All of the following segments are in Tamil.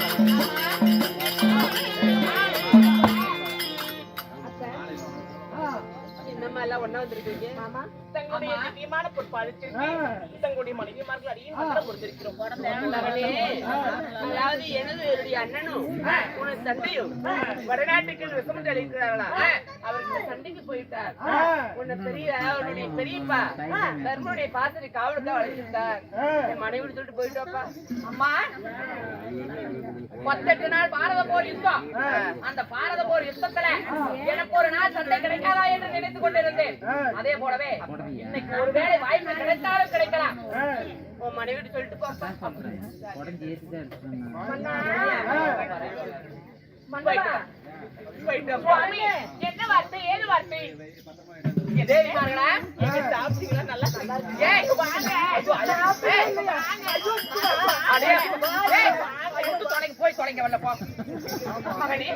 Thank you. ஒண்ணா வந்திருக்கீங்க தங்களுடைய திவ்யமான பொறுப்பாளித்திற்கு தங்களுடைய மனைவிமார்கள் அடியும் மந்திரம் கொடுத்திருக்கிறோம். மகளே, அதாவது எனது என்னுடைய அண்ணனும் உனது தந்தையும் வடநாட்டுக்கு அளிக்கிறார்களா அவருக்கு சண்டைக்கு போயிட்டார். உன்னை பெரிய உன்னுடைய பெரியப்பா தர்மனுடைய பாசனை காவலுக்கு அழைச்சிட்டார் என் மனைவி சொல்லிட்டு போயிட்டோப்பா. அம்மா பத்தெட்டு நாள் பாரத போர் யுத்தம். அந்த பாரத போர் யுத்தத்துல எனக்கு ஒரு நாள் சண்டை நினைத்துக் கொண்டிருந்தேன் அதே போலவே இன்னைக்கு ஒருவேளை வாய்ப்பு கிடைத்தாலும் கிடைக்கலாம். உன் மனைவி சொல்லிட்டு என்ன வார்த்தை ஏது வார்த்தை. இங்க வரல போ. மகனே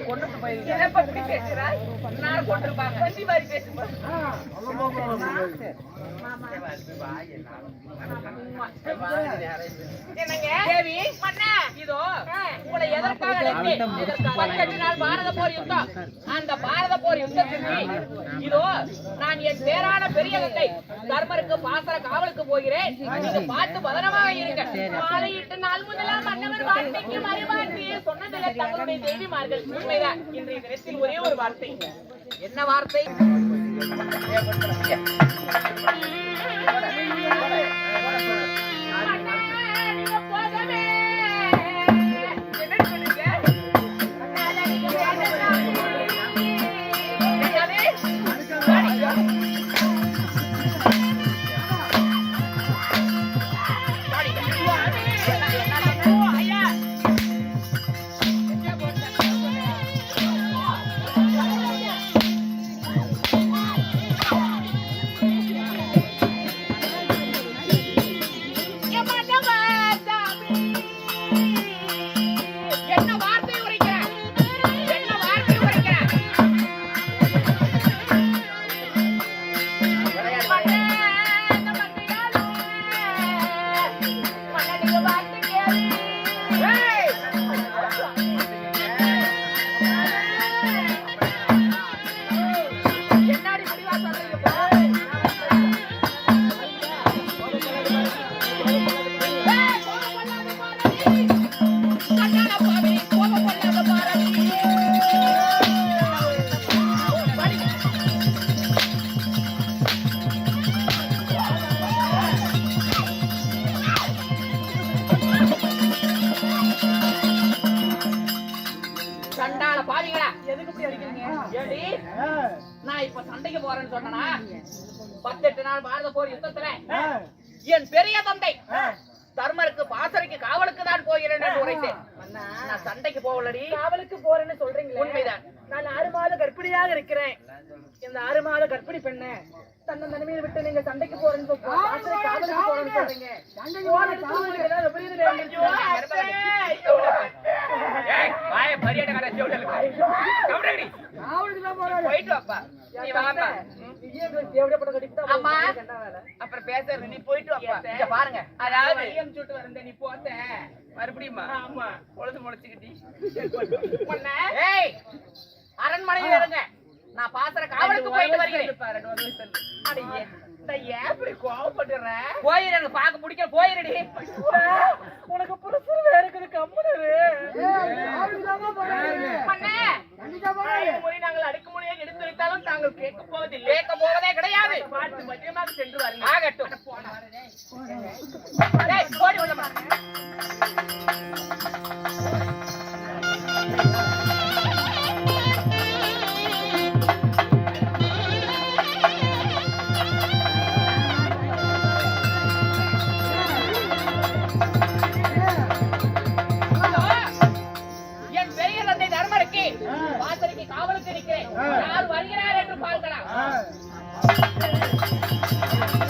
பேசுறாய்? கொண்டிருப்பாங்க வண்டி மாதிரி என்னங்க? தேவி மன்னா இதோ உங்களை எதற்காக பத்தெட்டு நாள் பாரத போர் யுத்தம். அந்த பாரத போர் இதோ நான் என் பேரான பெரிய கங்கை தர்மருக்கு பாசர காவலுக்கு போகிறேன். நீங்க பார்த்து பதனமாக இருங்க மாலையிட்டு நாள் முதலாம் மன்னவர் வாழ்க்கைக்கு மறுவார்த்தையை சொன்னதில்லை தங்களுடைய தேவிமார்கள் உண்மைதான் இன்றைய தினத்தில் ஒரே ஒரு வார்த்தை. என்ன வார்த்தை? ஏடி நான் இப்ப சண்டைக்கு போறேன்னு சொன்னனா? பத்தெட்டு நாள் பாரத போர் யுத்தத்துல என் பெரிய தந்தை தர்மருக்கு பாசறைக்கு காவலுக்கு தான் போகிறேன் உரைத்தேன். நான் சண்டைக்கு போகலடி. காவலுக்கு போறேன்னு சொல்றீங்களே? உண்மைதான். நான் ஆறு மாத கர்ப்பிணியாக இருக்கிறேன். இந்த ஆறு மாத கர்ப்பிணி பெண்ண தன்னை தனிமையை விட்டு நீங்க சண்டைக்கு போறேன்னு சொல்றீங்க காவலுக்கு போறேன்னு சொல்றீங்க. போயிட்டு வாப்பா. நீ வாப்பா. அம்மா. அப்புறம் பேசுறது. நீ போயிட்டு வாப்பா. பாருங்க. அதாவது சுட்டு வந்த நீ போத்த. மறுபடியுமா? ஆமா. பொழுது முளைச்சுக்கிட்டி. அரண்மனையில இருங்க. நான் பாசற காவலுக்கு போயிட்டு இப்படி கோவப்படுற? போயிரு பாக்க பிடிக்க போயிருடி. உனக்கு புருஷன் வேற இருக்குது கம்முனரு நாங்கள் அடக்குமொழியாக வைத்தாலும் தாங்கள் கேட்க போவதில்லை கேட்க போவதே கிடையாது. பார்த்து பத்திரமாக சென்று வாருங்கள் ஆகட்டும். フフフフ。